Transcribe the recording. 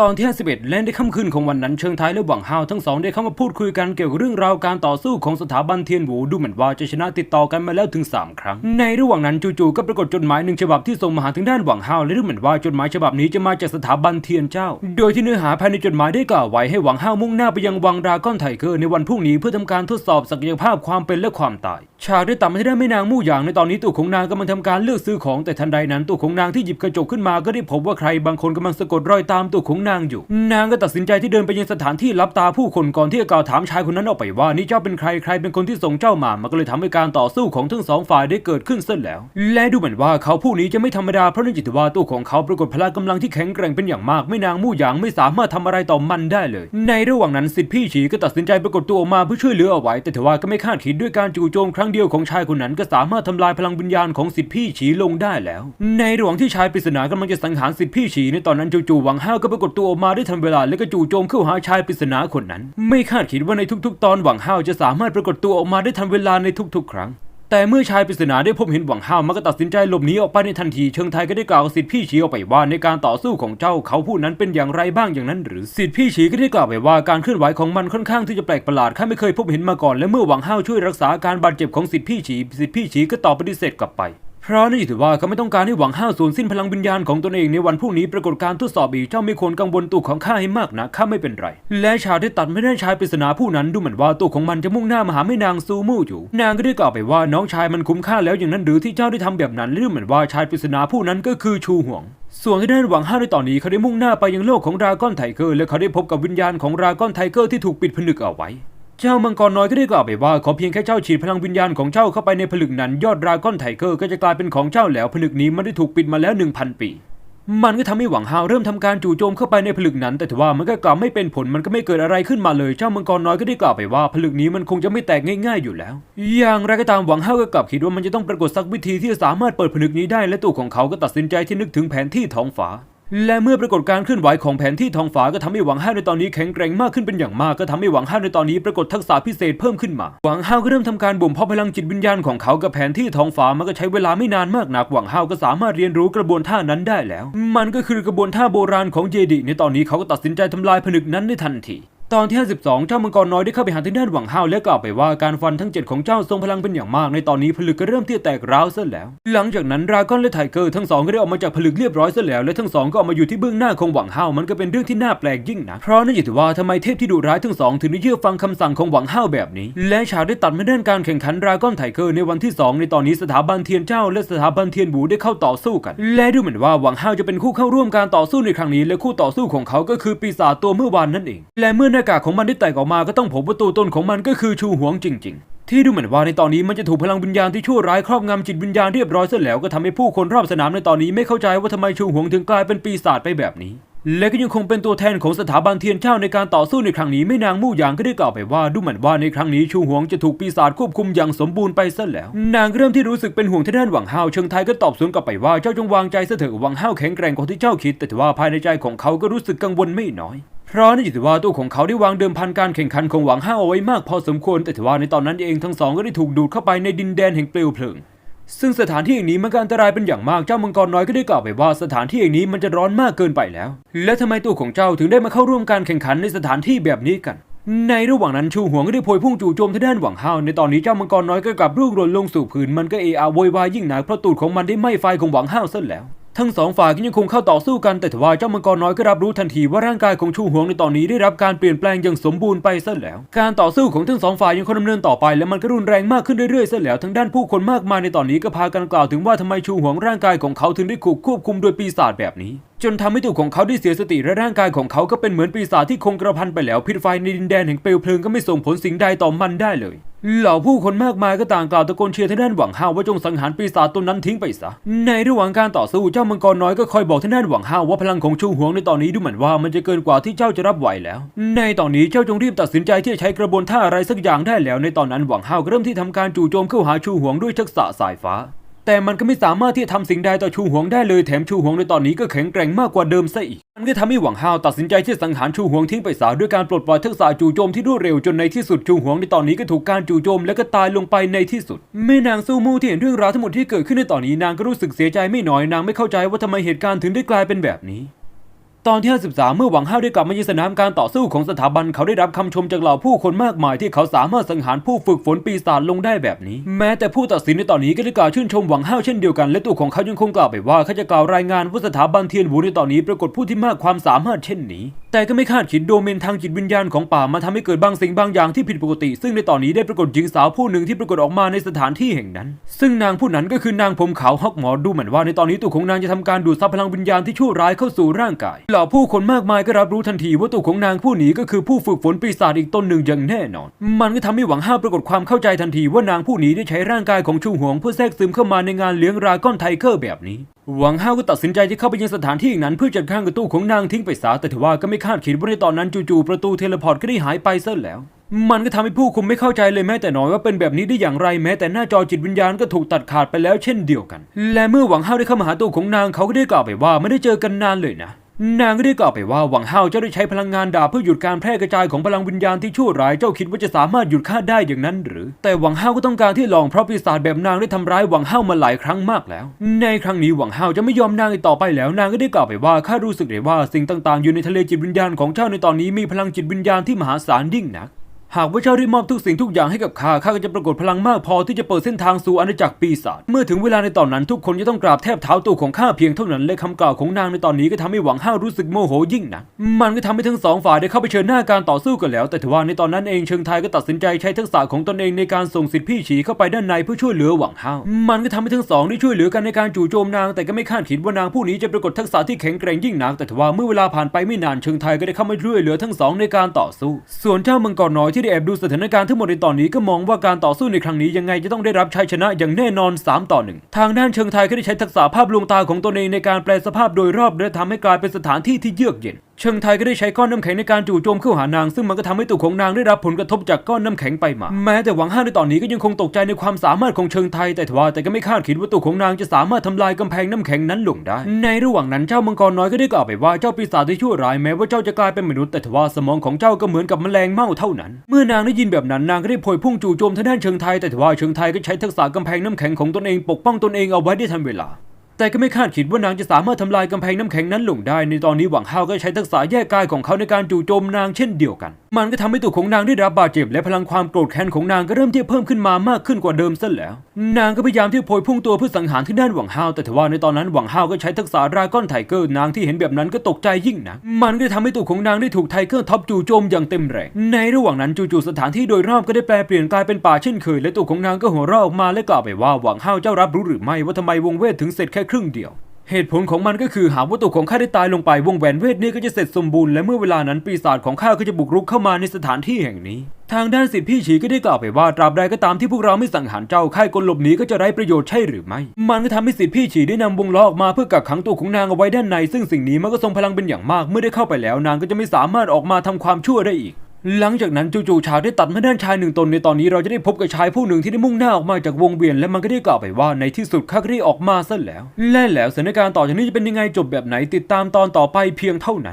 ตอนที่51และในค่ำคืนของวันนั้นเชิงไทยและหวังฮาวทั้งสองได้เข้ามาพูดคุยกันเกี่ยวกับเรื่องราวการต่อสู้ของสถาบันเทียนหูดูเหมือนว่าจะชนะติดต่อกันมาแล้วถึง 3 ครั้ง ในระหว่างนั้นจู่ๆก็ปรากฏจดหมายหนึ่งฉบับที่ส่งมาหาทางด้านหวังฮาวและดูเหมือนว่าจดหมายฉบับนี้จะมาจากสถาบันเทียนเจ้า โดยที่เนื้อหาภายในจดหมายได้กล่าวไว้ให้หวังฮาวมุ่งหน้าไปยังวังดราก้อนไทเกอร์ในวันพรุ่งนี้เพื่อทำการทดสอบศักยภาพความเป็นและความตายฉาได้ตัดมาที่ด้านแม่นางมู่หยางในตอนนี้ตัวของนางกำลังทำการเลือกซื้อของแต่ทันใดนั้นตัวของนางที่หยิบกระจกขึ้นมาก็ได้พบว่าใครบางคนกำลังสะกดรอยตามตัวของนางอยู่ นางก็ตัดสินใจที่เดินไปยังสถานที่รับตาผู้คนก่อนที่จะกล่าวถามชายคนนั้นออกไปว่านี่เจ้าเป็นใครใครเป็นคนที่ส่งเจ้ามา มันก็เลยทำให้การต่อสู้ของทั้งสองฝ่ายได้เกิดขึ้นเส้นแล้ว และดูเหมือนว่าเขาผู้นี้จะไม่ธรรมดาเพราะเนื่องจากว่าตัวของเขาปรากฏพละกำลังที่แข็งแกร่งเป็นอย่างมาก ไม่นางมู่หยางไม่สามารถทำอะไรต่อมันได้เลย ในระหว่างนั้นสิทธิพี่ฉีก็ตัดสินใจปรากฏตัวออกมาเพื่อช่วยเหลือเอาไว้ แต่ทว่าก็ไม่คาดคิดด้วยการจู่โจมครั้งเดียวของชายคนนั้นก็สามารถทำลายพลังวิญญาณของสิทธิพี่ฉีลงได้แล้ว ในระหว่างที่ชายปริศนากำลังจะสังหารสิทธิพี่ฉีในตอนนั้นจู่ๆหวังห้าวก็ปรากฏตัวออกมาได้ทันเวลาและก็จู่โจมเข้าหาชายปริศนาคนนั้น ไม่คาดคิดว่าในทุกๆ ตอนหวังห้าวจะสามารถปรากฏตัวออกมาได้ทันเวลาในทุกๆ ครั้ง แต่เมื่อชายปริศนาได้พบเห็นหวังห้าวมันก็ตัดสินใจหลบหนีออกไปในทันทีเชิงไทยก็ได้กล่าวกับสิทธิพี่ฉีออกไปว่าในการต่อสู้ของเจ้าเขาผู้นั้นเป็นอย่างไรบ้างอย่างนั้น หรือสิทธิพี่ฉีก็ได้กล่าวไปว่าการเคลื่อนไหวของมันค่อนข้างที่จะแปลกประหลาดข้าไม่เคยพบเห็นมาก่อนและเมื่อหวังห้าวช่วยรักษาอาการบาดเจ็บของสิทธิพี่ฉีสิทธิพี่ฉีก็ตอบปฏิเสธกลับไป พราะนั่นถือว่าเขาไม่ต้องการให้หวังห้าวสูญสิ้นพลังวิญญาณของตนเองในวันพรุ่งนี้ปรากฏการทดสอบอีกเจ้าไม่ควรกังวลตัวของข้าให้มากนะข้าไม่เป็นไร และชาได้ตัดไม่ได้ชายปริศนาผู้นั้นดูเหมือนว่าตัวของมันจะมุ่งหน้ามาหาแม่นางซูมู่อยู่ นางก็ได้กล่าวไปว่าน้องชายมันคุ้มค่าแล้วอย่างนั้นหรือที่เจ้าได้ทำแบบนั้นและดูเหมือนว่าชายปริศนาผู้นั้นก็คือชูห่วงส่วนที่ได้หวังห้าในตอนนี้เขาได้มุ่งหน้าไปยังโลกของรากอนไทเกอร์และเขาได้พบกับวิญญาณของรากอนไทเกอร์ที่ถูกปิดผนึกเอาไว้ เจ้ามังกรน้อยก็ได้กล่าวไปว่า ขอเพียงแค่เจ้าฉีดพลังวิญญาณของเจ้าเข้าไปในผลึกนั้น ยอดดราก้อนไทเกอร์ก็จะกลายเป็นของเจ้าแล้วผลึกนี้มันได้ถูกปิดมาแล้ว 1,000 ปี มันก็ทำให้หวังฮาวเริ่มทำการจู่โจมเข้าไปในผลึกนั้น แต่ถือว่ามันก็กลับไม่เป็นผลมันก็ไม่เกิดอะไรขึ้นมาเลย เจ้ามังกรน้อยก็ได้กล่าวไปว่า ผลึกนี้มันคงจะไม่แตกง่าย ๆอยู่แล้ว อย่างไรก็ตามหวังฮาวก็กลับคิดว่ามันจะต้องปรากฏสักวิธีที่สามารถเปิดผลึกนี้ได้และตัวของเขาก็ตัดสินใจที่นึกถึงแผนที่ท้องฟ้า และเมื่อปรากฏการเคลื่อนไหวของแผนที่ท้องฟ้าก็ทำให้หวังห้าวในตอนนี้แข็งแกร่งมากขึ้นเป็นอย่างมากก็ทำให้หวังห้าวในตอนนี้ปรากฏทักษะพิเศษเพิ่มขึ้นมา หวังห้าวก็เริ่มทำการบ่มเพาะพลังจิตวิญญาณของเขากับแผนที่ท้องฟ้ามันก็ใช้เวลาไม่นานมากนักหวังห้าวก็สามารถเรียนรู้กระบวนท่านั้นได้แล้ว มันก็คือกระบวนท่าโบราณของเยดีในตอนนี้เขาก็ตัดสินใจทำลายผนึกนั้นในทันที ตอนที่ 52 เจ้ามังกรน้อยได้เข้าไปหาทางด้านหวังห้าวและกล่าวไปว่าการฟันทั้ง 7 ของเจ้าทรงพลังเป็นอย่างมาก ในตอนนี้ผลึกก็เริ่มที่แตกร้าวซะแล้ว หลังจากนั้นราก้อนและไทเกอร์ทั้งสองก็ได้ออกมาจากผลึกเรียบร้อยซะแล้วและทั้งสองก็ออกมาอยู่ที่เบื้องหน้าของหวังห้าวมันก็เป็นเรื่องที่น่าแปลกยิ่งนะเพราะนั่นอยู่ที่ว่าทำไมเทพที่ดุร้ายทั้งสองถึงได้เชื่อฟังคำสั่งของหวังห้าวแบบนี้ และฉากได้ตัดมาด้านการแข่งขันราก้อนไทเกอร์ในวันที่สองในตอนนี้สถาบันเทียนเจ้า และสถาบันเทียนบูได้เข้าต่อสู้กัน และดูเหมือนว่าหวังห้าวจะเป็นคู่เข้าร่วมการต่อสู้ในครั้งนี้ และคู่ต่อสู้ของเขาก็คือปีศาจตัวเมื่อวานนั่นเอง และเมื่อนากากของมันที่แตกออกมาก็ต้องพบว่าตัวตนของมันก็คือชูหวงจริง ๆ ที่ดูเหมือนว่าในตอนนี้มันจะถูกพลังวิญญาณที่ชั่วร้ายครอบงำจิตวิญญาณเรียบร้อยเสียแล้วก็ทำให้ผู้คนรอบสนามในตอนนี้ไม่เข้าใจว่าทำไมชูหวงถึงกลายเป็นปีศาจไปแบบนี้ และก็ยังคงเป็นตัวแทนของสถาบันเทียนเจ้าในการต่อสู้ในครั้งนี้ไม่นางมู่หยางก็ได้กล่าวไปว่าดูเหมือนว่าในครั้งนี้ชูหวงจะถูกปีศาจควบคุมอย่างสมบูรณ์ไปซะแล้ว นางเริ่มที่รู้สึกเป็นห่วงที่ด้านหวังห้าวเชิงไทยก็ตอบสวนกลับไปว่าเจ้าจงวางใจซะเถอะหวังห้าวแข็งแกร่งกว่าที่เจ้าคิด แต่ว่าภายในใจของเขาก็รู้สึกกังวลไม่น้อยเพราะนั่นถือว่าตัวของเขาได้วางเดิมพันการแข่งขันของหวังห้าวเอาไว้มากพอสมควร แต่ถือว่าในตอนนั้นเองทั้งสองก็ได้ถูกดูดเข้าไปในดินแดนแห่งเปลวเพลิง ซึ่งสถานที่แห่งนี้มันก็อันตรายเป็นอย่างมาก เจ้ามังกรน้อยก็ได้กล่าวไปว่าสถานที่แห่งนี้มันจะร้อนมากเกินไปแล้ว และทำไมตัวของเจ้าถึงได้มาเข้าร่วมการแข่งขันในสถานที่แบบนี้กัน ในระหว่างนั้นชูหวงก็ได้โพยพุ่งจู่โจมที่ด้านหวังห้าว ในตอนนี้เจ้ามังกรน้อยก็กลับร่วงหล่นลงสู่พื้นมันก็เอะอะโวยวายยิ่งหนักเพราะตูดของมันได้ไหม้ไฟของหวังห้าวซะแล้ว ทั้งสองฝ่ายก็ยังคงเข้าต่อสู้กันแต่ทว่าเจ้ามังกรน้อยก็รับรู้ทันทีว่าร่างกายของชูหวงในตอนนี้ได้รับการเปลี่ยนแปลงอย่างสมบูรณ์ไปซะแล้ว การต่อสู้ของทั้งสองฝ่ายยังคงดำเนินต่อไปและมันก็รุนแรงมากขึ้นเรื่อยๆซะแล้วทั้งด้านผู้คนมากมายในตอนนี้ก็พากันกล่าวถึงว่าทำไมชูหวงร่างกายของเขาถึงได้ถูกควบคุมโดยปีศาจแบบนี้จนทำให้ตัวของเขาได้เสียสติและร่างกายของเขาก็เป็นเหมือนปีศาจที่คงกระพันไปแล้วพิษไฟในดินแดนแห่งเปลวเพลิงก็ไม่ส่งผลสิ่งใดต่อมันได้เลย เหล่าผู้คนมากมายก็ต่างกล่าวตะโกนเชียร์ท่านด้านหวังห้าวว่าจงสังหารปีศาจตนนั้นทิ้งไปซะ ในระหว่างการต่อสู้เจ้ามังกรน้อยก็คอยบอกท่านด้านหวังห้าวว่าพลังของชูหวงในตอนนี้ดูเหมือนว่ามันจะเกินกว่าที่เจ้าจะรับไหวแล้ว ในตอนนี้เจ้าจงรีบตัดสินใจที่จะใช้กระบวนท่าอะไรสักอย่างได้แล้ว ในตอนนั้นหวังห้าวเริ่มที่ทำการจู่โจมเข้าหาชูหวงด้วยทักษะสายฟ้า แต่มันก็ไม่สามารถที่จะทำสิ่งใดต่อชูหวงได้เลยแถมชูหวงในตอนนี้ก็แข็งแกร่งมากกว่าเดิมซะอีก มันก็ทำให้หวังฮาวตัดสินใจที่จะสังหารชูหวงทิ้งไปซะด้วยการปลดปล่อยทักษะจู่โจมที่รวดเร็วจนในที่สุดชูหวงในตอนนี้ก็ถูกการจู่โจมและก็ตายลงไปในที่สุดแม่นางซูมูที่เห็นเรื่องราวทั้งหมดที่เกิดขึ้นในตอนนี้นางก็รู้สึกเสียใจไม่น้อยนางไม่เข้าใจว่าทำไมเหตุการณ์ถึงได้กลายเป็นแบบนี้ ตอนที่ 53 เมื่อหวังห้าวได้กลับมายังสนามการต่อสู้ของสถาบันเขาได้รับคำชมจากเหล่าผู้คนมากมายที่เขาสามารถสังหารผู้ฝึกฝนปีศาจลงได้แบบนี้ แม้แต่ผู้ตัดสินในตอนนี้ก็ได้กล่าวชื่นชมหวังห้าวเช่นเดียวกันและตัวของเขายังคงกล่าวไปว่าเขาจะกล่าวรายงานว่าสถาบันเทียนหูในตอนนี้ปรากฏผู้ที่มากความสามารถเช่นนี้แต่ก็ไม่คาดคิดโดเมนทางจิตวิญญาณของป่ามาทำให้เกิดบางสิ่งบางอย่างที่ผิดปกติ ซึ่งในตอนนี้ได้ปรากฏหญิงสาวผู้หนึ่งที่ปรากฏออกมาในสถานที่แห่งนั้น ซึ่งนางผู้นั้นก็คือนางผมขาวฮอกหมอดูเหมือนว่าในตอนนี้ตัวของนางจะทำการดูดซับพลังวิญญาณที่ชั่วร้ายเข้าสู่ร่างกายเหล่าผู้คนมากมายก็รับรู้ทันทีว่าตัวของนางผู้หนีก็คือผู้ฝึกฝนปีศาจอีกตนหนึ่งอย่างแน่นอน มันก็ทำให้หวังห้าปรากฏความเข้าใจทันทีว่านางผู้หนีได้ใช้ร่างกายของชูหวงเพื่อแทรกซึมเข้ามาในงานเลี้ยงราก้อนไทเกอร์แบบนี้ หวังห้าก็ตัดสินใจที่เข้าไปยังสถานที่นั้นเพื่อจัดการกับตู้ของนางทิ้งไปซะแต่ทว่าก็ไม่คาดคิดว่าในตอนนั้นจู่ๆประตูเทเลพอร์ตก็ได้หายไปซะแล้วมันก็ทำให้ผู้คุมไม่เข้าใจเลยแม้แต่น้อยว่าเป็นแบบนี้ได้อย่างไรแม้แต่หน้าจอจิตวิญญาณก็ถูกตัดขาดไปแล้วเช่นเดียวกัน และเมื่อหวังห้าวได้เข้ามาหาตัวของนางเขาก็ได้กล่าวไปว่าไม่ได้เจอกันนานเลยนะ นางก็ได้กล่าวไปว่าหวังห้าเจ้าได้ใช้พลังงานดาบเพื่อหยุดการแพร่กระจายของพลังวิญญาณที่ชั่วร้ายเจ้าคิดว่าจะสามารถหยุดข้าได้อย่างนั้นหรือ แต่หวังห้าก็ต้องการที่ลองเพราะปีศาจแบบนางได้ทำร้ายหวังห้ามาหลายครั้งมากแล้ว ในครั้งนี้หวังห้าจะไม่ยอมนางอีกต่อไปแล้ว นางก็ได้กล่าวไปว่าข้ารู้สึกเลยว่าสิ่งต่างๆ อยู่ในทะเลจิตวิญญาณของเจ้าในตอนนี้มีพลังจิตวิญญาณที่มหาศาลยิ่งนัก หากว่าเจ้าได้มอบทุกสิ่งทุกอย่างให้กับข้าข้าก็จะปรากฏพลังมากพอที่จะเปิดเส้นทางสู่อาณาจักรปีศาจเมื่อถึงเวลาในตอนนั้นทุกคนจะต้องกราบแทบเท้าตัวของข้าเพียงเท่านั้นและคำกล่าวของนางในตอนนี้ก็ทำให้หวังห้าวรู้สึกโมโหยิ่งนักมันก็ทำให้ทั้งสองฝ่ายได้เข้าไปเชิญหน้าการต่อสู้กันแล้ว แต่ทว่าในตอนนั้นเองเชิงไทยก็ตัดสินใจใช้ทักษะของตนเองในการส่งสิทธิพี่ฉีเข้าไปด้านในเพื่อช่วยเหลือหวังห้าวมันก็ทำให้ทั้งสองได้ช่วยเหลือกันในการจู่โจมนาง แต่ก็ไม่คาดคิดว่านางผู้นี้จะปรากฏทักษะที่แข็งแกร่งยิ่งนักแต่ทว่าเมื่อเวลาผ่านไปไม่นานเชิงไทยก็ได้เข้ามาช่วยเหลือทั้งสองในการต่อสู้ ส่วนเจ้ามังกรน้อยที่ได้แอบดูสถานการณ์ทั้งหมดในตอนนี้ก็มองว่าการต่อสู้ในครั้งนี้ยังไงจะต้องได้รับชัยชนะอย่างแน่นอน 3 ต่อ 1 ทางด้านเชิงไทยก็ได้ใช้ทักษะภาพลวงตาของตนเองในการแปลสภาพโดยรอบและทำให้กลายเป็นสถานที่ที่เยือกเย็นเชิงไทยก็ได้ใช้ก้อนน้ำแข็งในการจู่โจมเข้าหานาง ซึ่งมันก็ทำให้ตัวของนางได้รับผลกระทบจากก้อนน้ำแข็งไปมาแม้แต่หวังห้าในตอนนี้ก็ยังคงตกใจในความสามารถของเชิงไทยแต่ทว่าแต่ก็ไม่คาดคิดว่าตัวของนางจะสามารถทำลายกำแพงน้ำแข็งนั้นลงได้ ในระหว่างนั้นเจ้ามังกรน้อยก็ได้กล่าวไปว่าเจ้าปีศาจที่ชั่วร้ายแม้ว่าเจ้าจะกลายเป็นมนุษย์แต่ทว่าสมองของเจ้าก็เหมือนกับแมลงเม่าเท่านั้น เมื่อนางได้ยินแบบนั้นนางก็ได้พวยพุ่งจู่โจมทางด้านเชิงไทยแต่ทว่าเชิงไทยก็ใช้ทักษะกำแพงน้ำแข็งของตนเองปกป้องตนเองเอาไว้ได้ทันเวลา แต่ก็ไม่คาดคิดว่านางจะสามารถทำลายกำแพงน้ำแข็งนั้นลงได้ ในตอนนี้หวังห้าวก็ใช้ทักษะแยกกายของเขาในการจู่โจมนางเช่นเดียวกัน มันก็ทำให้ตัวของนางได้รับบาดเจ็บและพลังความโกรธแค้นของนางก็เริ่มที่จะเพิ่มขึ้นมามากขึ้นกว่าเดิมซะแล้ว นางก็พยายามที่จะโพยพุ่งตัวเพื่อสังหารที่ด้านหวังห้าวแต่ทว่าในตอนนั้นหวังห้าวก็ใช้ทักษะราก้อนไทเกอร์นางที่เห็นแบบนั้นก็ตกใจยิ่งนะมันก็ทำให้ตัวของนางได้ถูกไทเกอร์ท็อปจู่โจมอย่างเต็มแรงในระหว่างนั้นจู่ๆสถานที่โดยรอบก็ได้แปลเปลี่ยนกลายเป็นป่าเช่นเคยและตัวของนางก็หัวเราะออกมาและกล่าวไปว่าหวังห้าวเจ้ารับรู้หรือไม่ว่าทำไมวงเวทถึงเสร็จแค่ครึ่งเดียว เหตุผลของมันก็คือหากว่าตัวของข้าได้ตายลงไปวงแหวนเวทนี้ก็จะเสร็จสมบูรณ์และเมื่อเวลานั้นปีศาจของข้าก็จะบุกรุกเข้ามาในสถานที่แห่งนี้ ทางด้านสิทธิพี่ฉีก็ได้กล่าวไปว่าตราบใดก็ตามที่พวกเราไม่สังหารเจ้าค่ายกลหลบหนีก็จะไร้ประโยชน์ใช่หรือไม่ มันก็ทำให้สิทธิพี่ฉีได้นำวงล้อออกมาเพื่อกักขังตัวของนางเอาไว้ด้านใน ซึ่งสิ่งนี้มันก็ทรงพลังเป็นอย่างมากเมื่อได้เข้าไปแล้ว นางก็จะไม่สามารถออกมาทำความชั่วได้อีก หลังจากนั้นจู่ๆชาวได้ตัดมาด้านชายหนึ่งตนในตอนนี้เราจะได้พบกับชายผู้หนึ่งที่ได้มุ่งหน้าออกมาจากวงเวียนและมันก็ได้กล่าวไปว่าในที่สุดข้าก็ได้ออกมาซะแล้ว และแล้วสถานการณ์ต่อจากนี้จะเป็นยังไงจบแบบไหนติดตามตอนต่อไปเพียงเท่านั้น